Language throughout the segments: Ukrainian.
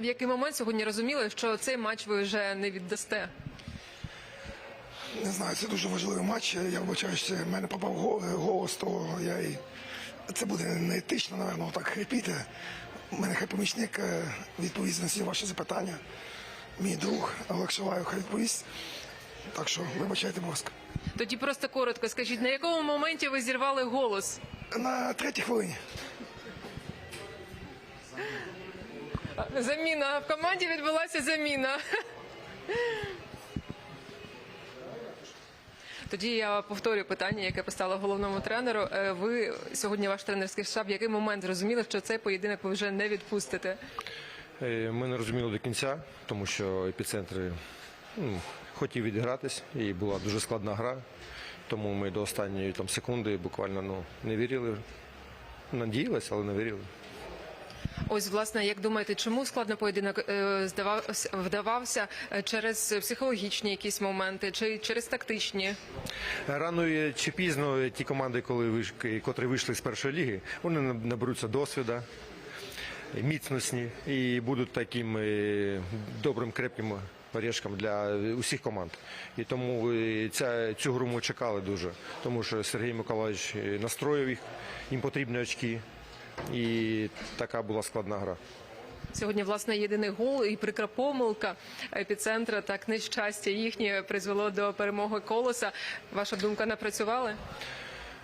В який момент сьогодні розуміли, що цей матч ви вже не віддасте? Не знаю, це дуже важливий матч. Я вибачаю, що в мене попав голос, то я і це буде неетично, напевно, так хрипіти. У мене хай помічник е, відповість на всі ваші запитання. Мій друг Олег Шилаєв хай відповість. Так що вибачайте, будь ласка. Тоді просто коротко скажіть, на якому моменті ви зірвали голос? На третій хвилині. Заміна в команді відбулася заміна. Тоді я повторюю питання, яке поставила головному тренеру. Е, Ви сьогодні ваш тренерський штаб, в який момент зрозуміли, що цей поєдинок ви вже не відпустите? Е, Ми не розуміли до кінця, тому що епіцентр ну, хотів відігратись і була дуже складна гра. Тому ми до останньої там, секунди буквально ну, не вірили. Надіялися, але не вірили. Ось, власне, як думаєте, чому складний поєдинок е, здавався, вдавався е, через психологічні якісь моменти чи через тактичні? Рано чи пізно ті команди, коли виш- котрі вийшли з першої ліги, вони наберуться досвіду, міцності і будуть таким е, добрим крепким орешком для усіх команд. І тому ця, цю гру ми чекали дуже, тому що Сергій Миколаївич е, настроїв їх, їм потрібні очки. І така була складна гра. Сьогодні, власне, єдиний гол і прикра помилка епіцентра, так нещастя їхнє призвело до перемоги колоса. Ваша думка напрацювали?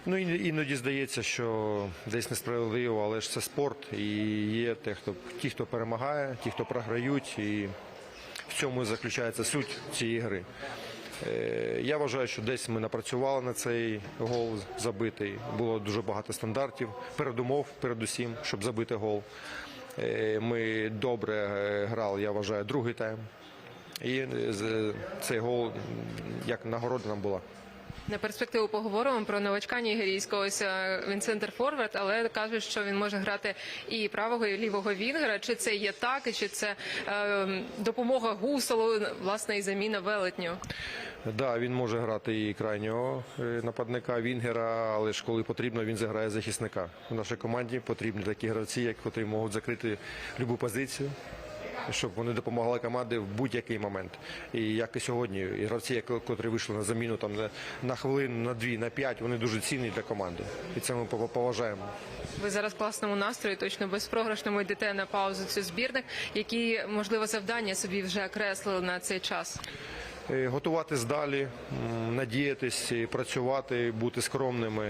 Ну іноді здається, що десь несправедливо, але ж це спорт, і є те, хто ті, хто перемагає, ті, хто програють, і в цьому і заключається суть цієї гри. Е, Я вважаю, що десь ми напрацювали на цей гол забитий. Було дуже багато стандартів, передумов передусім, щоб забити гол. Е, Ми добре е, грали, я вважаю, другий тайм. І цей гол як нагорода нам була. На перспективу поговоримо про новачка нігерійського. Ось е, він центр форвард, але кажуть, що він може грати і правого, і лівого вінгера. Чи це є так, і чи це е, допомога гусолу, власне, і заміна велетню? Да, він може грати і крайнього е, нападника Вінгера, але ж коли потрібно, він заграє захисника. В нашій команді потрібні такі гравці, які можуть закрити будь-яку позицію, щоб вони допомагали команді в будь-який момент. І як і сьогодні, і гравці, які вийшли на заміну там на, хвилину, на дві, на п'ять, вони дуже цінні для команди. І це ми поважаємо. Ви зараз в класному настрої, точно безпрограшному йдете на паузу цю збірних. Які можливо завдання собі вже окреслили на цей час? Е, Готуватись далі, надіятись, працювати, бути скромними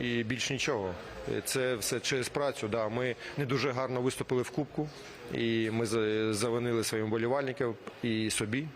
і більш нічого. Е, Це все через працю. Да. Ми не дуже гарно виступили в кубку, і ми завинили своїм болівальникам і собі.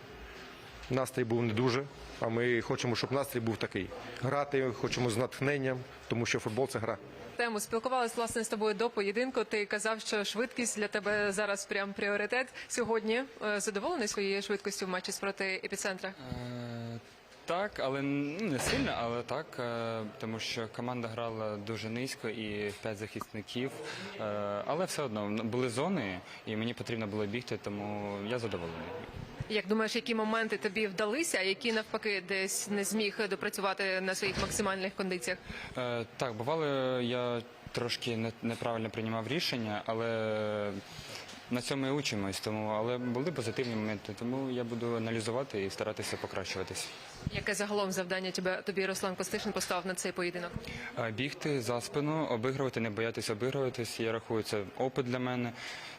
Настрій був не дуже, а ми хочемо, щоб настрій був такий. Грати хочемо з натхненням, тому що футбол це гра. Тему спілкувалися власне з тобою до поєдинку. Ти казав, що швидкість для тебе зараз прям пріоритет. Сьогодні е, задоволений своєю швидкістю в матчі проти епіцентра? Е, Так, але ну, не сильно, але так, е, тому що команда грала дуже низько і п'ять захисників. Е, Але все одно були зони, і мені потрібно було бігти, тому я задоволений. Як думаєш, які моменти тобі вдалися, а які навпаки десь не зміг допрацювати на своїх максимальних кондиціях? Е, Так, бувало, я трошки не- неправильно приймав рішення, але на цьому і учимось. Тому але були позитивні моменти, тому я буду аналізувати і старатися покращуватись. Яке загалом завдання тебе тобі Руслан Костишин поставив на цей поєдинок? Е, Бігти за спину, обігрувати, не боятися обігруватись. Я рахую, це опит для мене,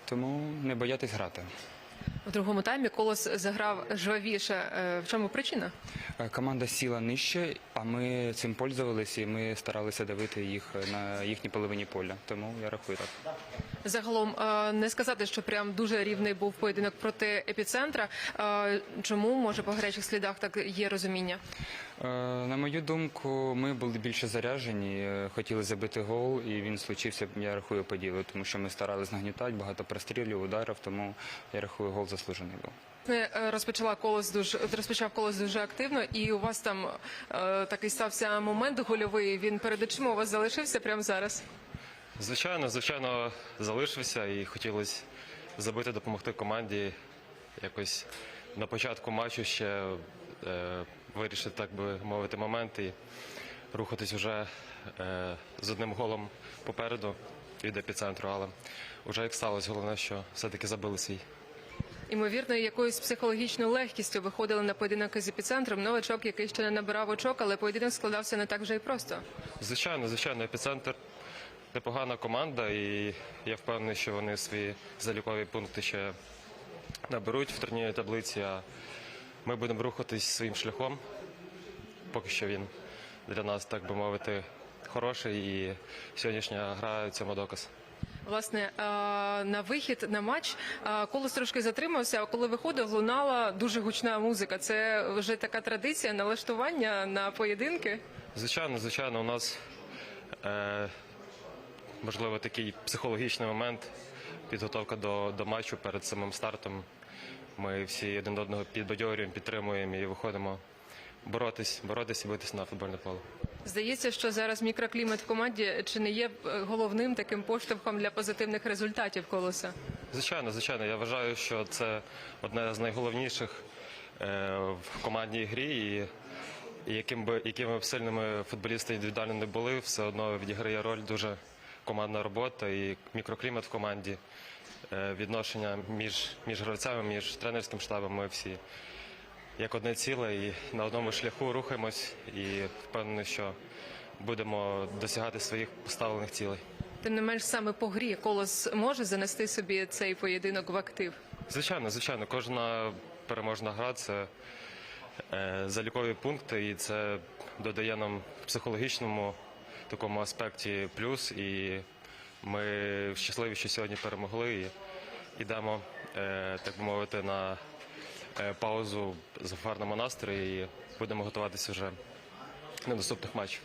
тому не боятись грати. У другому таймі колос заграв жвавіше. Е, В чому причина? Е, Команда сіла нижче, а ми цим пользувалися і ми старалися давити їх на їхній половині поля. Тому я рахую так. Загалом е, не сказати, що прям дуже рівний був поєдинок проти епіцентра. Е, Чому може по гарячих слідах так є розуміння? Е, На мою думку, ми були більше заряжені, хотіли забити гол, і він случився, я рахую, по ділу, тому що ми старалися нагнітати, багато прострілів, ударів, тому я рахую, гол заслужений був. Розпочала колос дуже розпочав колос дуже активно, і у вас там е, такий стався момент гольовий. Він перед очима у вас залишився прямо зараз. Звичайно, звичайно, залишився і хотілося забити, допомогти команді. Якось на початку матчу ще е, вирішити, так би мовити, момент і рухатись вже е, з одним голом попереду від епіцентру. Але вже як сталося, головне, що все-таки забили свій. Імовірно, якоюсь психологічною легкістю виходили на поєдинок із епіцентром. Новачок, який ще не набирав очок, але поєдинок складався не так вже й просто. Звичайно, звичайно, епіцентр непогана команда, і я впевнений, що вони свої залікові пункти ще наберуть в турнірній таблиці. А ми будемо рухатись своїм шляхом. Поки що він для нас, так би мовити, хороший, і сьогоднішня гра цьому доказ. Власне, е, на вихід на матч е, колос трошки затримався. А коли виходив, лунала дуже гучна музика. Це вже така традиція налаштування на поєдинки. Звичайно, звичайно, у нас е, можливо такий психологічний момент, підготовка до, до матчу перед самим стартом. Ми всі один одного підбадьорюємо, підтримуємо і виходимо боротись, боротись і битись на футбольне поле. Здається, що зараз мікроклімат в команді чи не є е, головним таким поштовхом для позитивних результатів колоса. Звичайно, звичайно. Я вважаю, що це одне з найголовніших е, в командній грі. І, і яким би якими б сильними футболісти індивідуально не були, все одно відіграє роль дуже командна робота і мікроклімат в команді, е, відношення між, між гравцями, між тренерським штабом. Ми всі як одне ціле і на одному шляху рухаємось і впевнений, що будемо досягати своїх поставлених цілей. Тим не менш, саме по грі колос може занести собі цей поєдинок в актив. Звичайно, звичайно, кожна переможна гра це е, залікові пункти, і це додає нам психологічному такому аспекті плюс. І ми щасливі, що сьогодні перемогли і йдемо, е, так би мовити, на е, паузу з гарному настрої і будемо готуватися вже до наступних матчів.